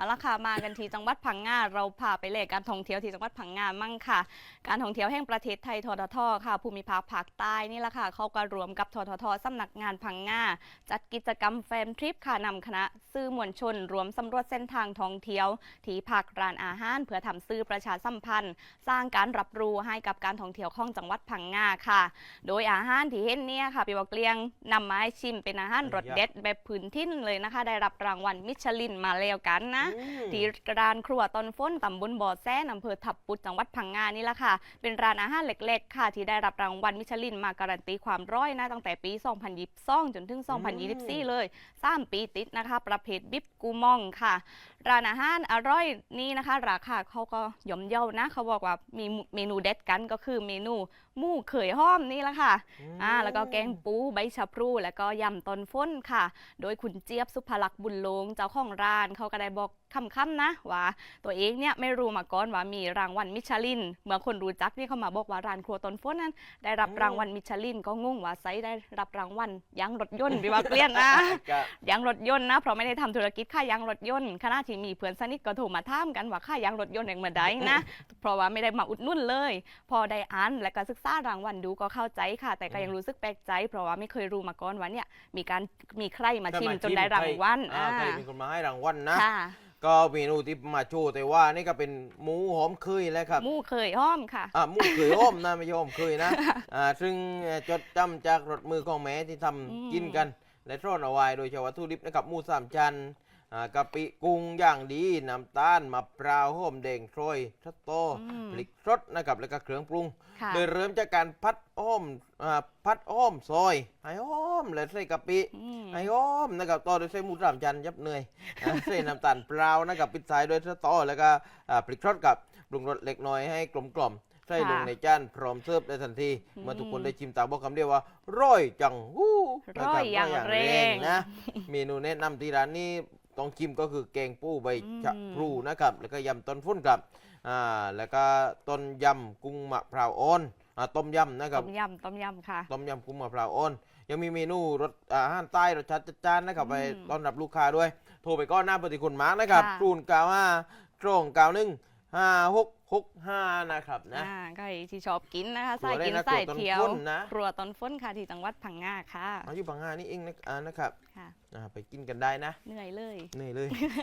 เอาละค่ะมากันที่จังหวัดพังงาเราพาไปเลยการท่องเที่ยวที่จังหวัดพังงามั่งค่ะ การท่องเที่ยวแห่งประเทศไทยทททค่ะ ภูมิภาคภาคใต้นี่แหละค่ะเขาก็รวมกับทททสำนักงานพังงาจัดกิจกรรมแฟมทริปค่ะนำคณะสื่อมวลชน รวมสำรวจเส้นทางท่องเที่ยว ที่ภาคร้านอาหาร เพื่อทำสื่อประชาสัมพันธ์ สร้างการรับรู้ให้กับการท่องเที่ยวของจังหวัดพังงาค่ะ โดยอาหารที่เห็นเนี่ยค่ะพี่บอกเลียงนำมาให้ชิมเป็นอาหารรสเด็ดแบบพื้นถิ่นเลยนะคะ ได้รับรางวัลมิชลินมาแล้วกันนะที่ร้านครัวตอนฟ้นตำบลบ่อแซ่อำเภอทับปุดจังหวัดพังงานี่แหละค่ะ เป็นร้านอาหารเล็กๆ ค่ะ ที่ได้รับรางวัลมิชลินมาการันตีความร้อยนะตั้งแต่ปี 2022 จนถึง 2024 เลย 3 ปีติดนะคะ ประเภทบิบกูมองค่ะ ร้านอาหารอร่อยนี่นะคะ ราคาเขาก็ย่อมเยานะ เขาบอกว่ามีเมนูเด็ดกันก็คือเมนูหมูเขยห้อมนี่แหละค่ะอ่าแล้วก็แกงปูใบชะพลูแล้วก็ยำต้นฟ้นค่ะ โดยคุณเจี๊ยบสุภลักษณ์บุญลงเจ้าของร้านเขาก็ได้บอก คำๆนะว่าตัวเองเนี่ยไม่รู้มาก่อนว่ามีรางวัลมิชลิน เมื่อคนรู้จักนี่เขามาบอกว่าร้านครัวต้นฟ้นนั้น ได้รับอืมรางวัลมิชลิน ก็งงว่าไซได้รับรางวัลยางรถยนต์พี่ว่าเกลียนนะก็ยางรถยนต์นะเพราะไม่ได้ทำธุรกิจค่ายางรถยนต์ขณะที่มีเพื่อนสนิทก็โทรมาถามกันว่าค่ายางรถยนต์อย่างเมื่อใดนะ เพราะว่าไม่ได้มาอุดหนุ่นเลย พอได้อ่านและก็ศึกษารางวัลดูก็เข้าใจค่ะ แต่ก็ยังรู้สึกแปลกใจ เพราะว่าไม่เคยรู้มาก่อนว่าเนี่ยมีการมีใครมาชิมจนได้รางวัลอ่าใครเป็นคนมาให้รางวัลนะค่ะ ก็เมนูที่มาโชว์แต่ว่านี่ก็เป็นหมูหอมเคยแล้วครับหมูเคยห้อมค่ะอ่าหมูเคยอ้อมนะไม่ใช่อ้อมเคยนะอ่าซึ่งจดจำจากรถมือของแม่ที่ทำอืมกินกัน และทอดเอาไว้โดยเฉพาะวัตถุดิบนะครับหมูสามชั้นอ่า กะปิกุ้งอย่างดีน้ำตาลมะพร้าวหอมแดงโรยทัตโตอืมพริกสดนะครับแล้วก็เครื่องปรุงค่ะโดยเริ่มจากการพัดอ้อมอ่าพัดอ้อมซอยให้อ้อมแล้วใส่กะปิอืมให้อ้อมนะครับต่อด้วยใส่หมูสามชั้นยับเนยอ่าใส่น้ำตาลเปล่านะครับปิดท้ายด้วยสตอแล้วก็อ่าพริกทอดกับปรุงรสเล็กน้อยให้กลมกล่อมใส่ลงในจานพร้อมเสิร์ฟได้ทันที เมื่อทุกคนได้ชิมต่างบอกคำเดียวว่าร่อยจังหู้นะคบร่อยอย่างแรงนะ เมนูแนะนำที่ร้านนี้ ต้องชิมก็คือแกงปูใบชะอืมพลูนะครับ แล้วก็ยำต้นฟุ้นครับอ่าแล้วก็ต้นยำกุ้งมะพร้าวอ่อนอ่าต้มยำนะครับ ต้มยำต้มยำค่ะ ต้มยำกุ้งมะพร้าวอ่อนยังมีเมนูรสอาหารใต้รสชาติจัดจ้านนะครับอืมไปต้อนรับลูกค้าด้วย โทรไปก้อนหน้าปฏิคุณมาร์กนะครับค่ะ ศูนย์เก้าห้าตรงเก้าหนึ่ง ห้าหกหกห้านะครับนะ อ่าใครที่ชอบกินนะคะครัวสายกินเลยนะสายครัวต้นเที่ยวฟ้นนะ ครัวต้นฟ้นค่ะที่จังหวัดพังงาค่ะ อายุบางงานี่เองนะอ่านะครับค่ะ อ่าไปกินกันได้นะ เหนื่อยเลยเหนื่อยเลย